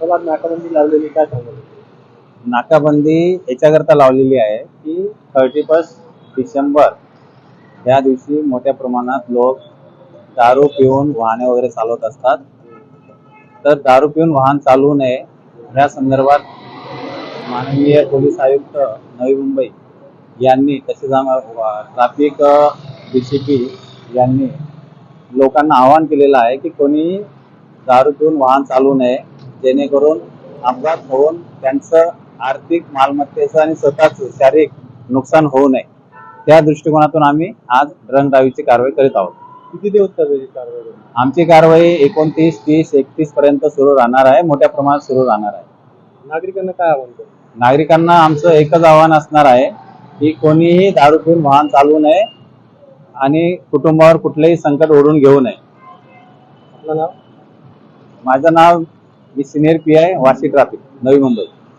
तर नाकाबंदी लावलेली काय सांगू? नाकाबंदी याच्याकरता लावलेली आहे की थर्टी फर्स्ट डिसेंबर या दिवशी मोठ्या प्रमाणात लोक दारू पिऊन वाहने वगैरे चालवत असतात. तर दारू पिऊन वाहन चालवू नये या संदर्भात माननीय पोलीस आयुक्त नवी मुंबई यांनी तसेच ट्रॅफिक डी सी पी यांनी लोकांना आवाहन केलेलं आहे की कोणी दारू पिऊन वाहन चालवू नये जेणेकरून अपघात होऊन त्यांचं आर्थिक मालमत्तेचं आणि स्वतःचं शारीरिक नुकसान होऊ नये. त्या दृष्टिकोनातून आम्ही आज ड्रंक ड्राईव्हची कारवाई करीत आहोत. किती दिवस कारवाई आमची कारवाई एकोणतीस तीस एकतीस पर्यंत सुरू राहणार आहे. मोठ्या प्रमाणात सुरू राहणार आहे. नागरिकांना काय आव्हान नागरिकांना आमचं एकच आव्हान असणार आहे की कोणीही दारू पिऊन वाहन चालवू नये आणि कुटुंबावर कुठलेही संकट ओढून घेऊ नये. आपलं नाव? माझं नाव मी senior P I Vashi traffic Navi Mumbai.